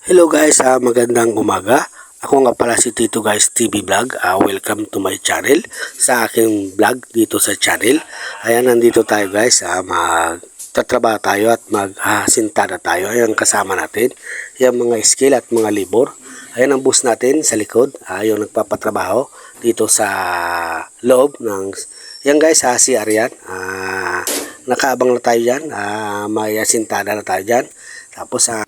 Hello guys, ah, magandang umaga. Ako nga pala si Tito Guys TV Vlog. Ah, welcome to my channel. Sa aking vlog dito sa channel. Ayan, nandito tayo guys. Ah, magtatrabaho tayo at maghasinta na tayo. Ayan, kasama natin. Yung mga skill at mga libor. Ayan ang bus natin sa likod. Ah, yung nagpapatrabaho dito sa loob ng... Yan guys, ah, si Arian. Ah, nakaabang na tayo dyan. Ah, may asintada na tayo dyan. Tapos, ah,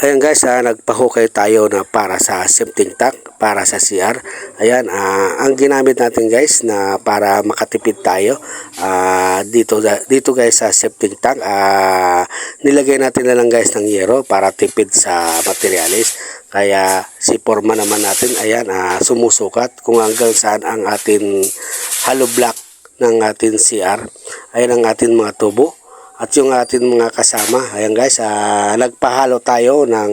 Ayan guys, ah, nagpahukay tayo na para sa septic tank, para sa CR. Ayan, ah, ang ginamit natin guys na para makatipid tayo ah, dito dito guys sa septic tank, ah, nilagay natin na lang guys ng yero para tipid sa materialis. Kaya si forma naman natin, ayan, ah, sumusukat kung hanggang saan ang atin hollow block ng atin CR. Ayan ang atin mga tubo at yung ating mga kasama. Ayan guys, ah, nagpahalo tayo ng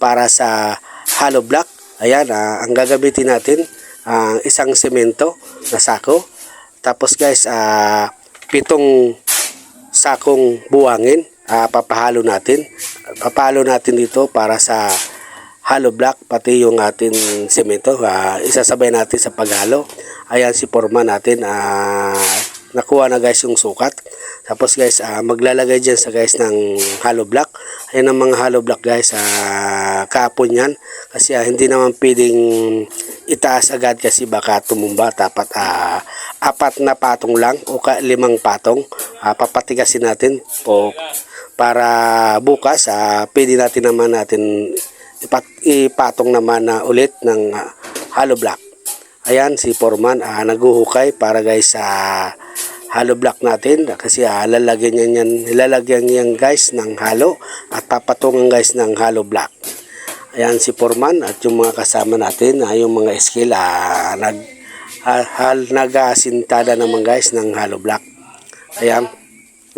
para sa hollow block. Ayan, ah, ang gagamitin natin ang isang semento na sako. Tapos guys, ah, pitong sakong buwangin ah, papahalo natin. Papahalo natin dito para sa hollow block pati yung ating semento. Ah, isasabay natin sa paghalo. Ayan si forma natin. Ah, nakuha na guys yung sukat. Tapos guys, ah, maglalagay dyan sa guys ng hollow block. Ayan ang mga hollow block guys. Uh, kapon yan. Kasi ah, hindi naman pwedeng itaas agad kasi baka tumumba. Dapat ah, apat na patong lang o limang patong. Ah, papatigasin natin po para bukas ah, pwede natin naman natin ipat, ipatong naman na ulit ng ah, hollow block. Ayan si Foreman ah, naguhukay para guys sa ah, hollow block natin kasi ah, lalagyan niya yan, lalagyan niyan guys ng halo at papatungan guys ng hollow block. Ayan si Foreman at yung mga kasama natin, ah, yung mga skill ah, nag hal nagasintada naman guys ng hollow block. Ayan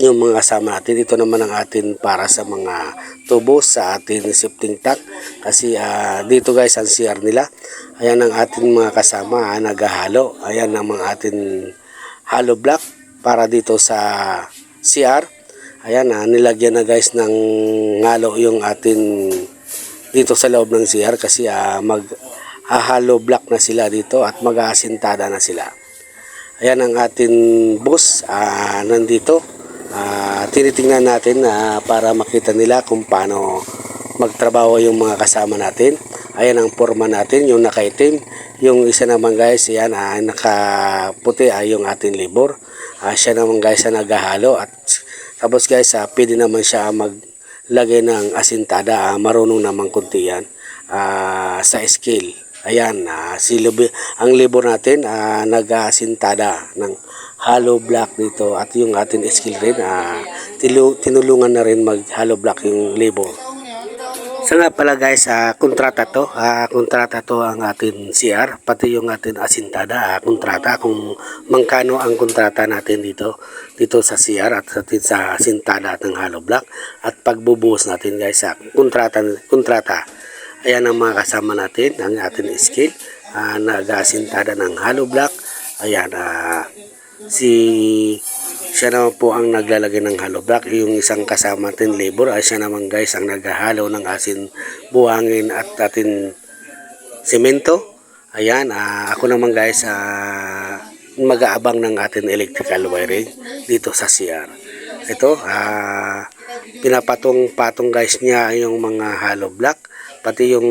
yung mga kasama natin. Ito naman ang atin para sa mga tubo sa atin shifting tank. Kasi ah, dito guys ang CR nila. Ayan ang atin mga kasama ah, naghahalo. Ayan ang mga atin hollow block para dito sa CR. Ayan na, nilagyan na guys ng ngalo yung atin dito sa loob ng CR kasi ah, mag halo block na sila dito at mag-aasintada na sila. Ayan ang atin boss ah, nandito. Ah, tinitingnan natin na para makita nila kung paano magtrabaho yung mga kasama natin. Ayan ang forma natin, yung nakaitim. Yung isa naman guys, yan, ah, nakaputi ay yung ating libor. Ah, siya naman guys na naghahalo at tapos guys, ah, pwede naman siya maglagay ng asintada. Ah, marunong naman kunti yan ah, sa skill. Ayan, ah, si libo, ang libor natin ah, nag-asintada ng hollow block dito at yung ating skill rin tilu, tinulungan na rin mag hollow block yung libor. So nga pala guys, ah, kontrata to. Ah, kontrata to ang atin CR, pati yung atin asintada. Ah, kontrata kung mangkano ang kontrata natin dito dito sa CR at sa, sa asintada ng hollow block at pagbubuhos natin guys sa kontrata kontrata. Ayan ang mga kasama natin, ang atin skill. Ah, nag-asintada ng hollow block. Ayan, ah, si siya naman po ang naglalagay ng hollow block. Yung isang kasama natin labor ay siya naman guys ang naghahalo ng asin buhangin at atin semento. Ayan, ah, ako naman guys ah, mag-aabang ng atin electrical wiring dito sa CR. Ito, ah, pinapatong-patong guys niya yung mga hollow block, pati yung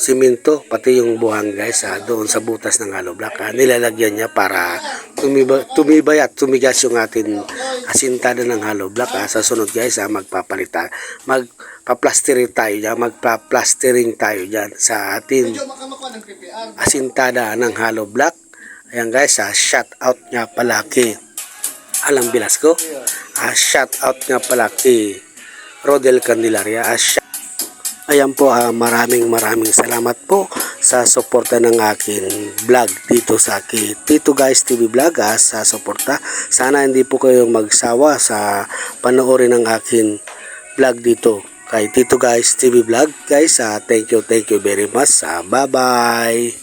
simento, pati yung buhang guys ah, doon sa butas ng hollow block. Ah, nilalagyan niya para tumiba, tumibay at tumigas yung atin asintada ng hollow block. Ah, sa sunod guys, ah, magpapalitan, magpa-plastering tayo dyan, magpa-plastering tayo dyan sa atin asintada ng hollow block. Ayan guys, ah, shout out niya palaki. Alam bilas ko. Ah, shout out nga pala kay Rodel Candelaria. Ah, Ayan po, ah, maraming maraming salamat po sa suporta ng akin vlog dito sa akin Tito Guys TV Vlog ah, sa suporta. Sana hindi po kayong magsawa sa panoorin ng akin vlog dito kay Tito Guys TV Vlog. Guys, ah, thank you, thank you very much. Ah, bye-bye!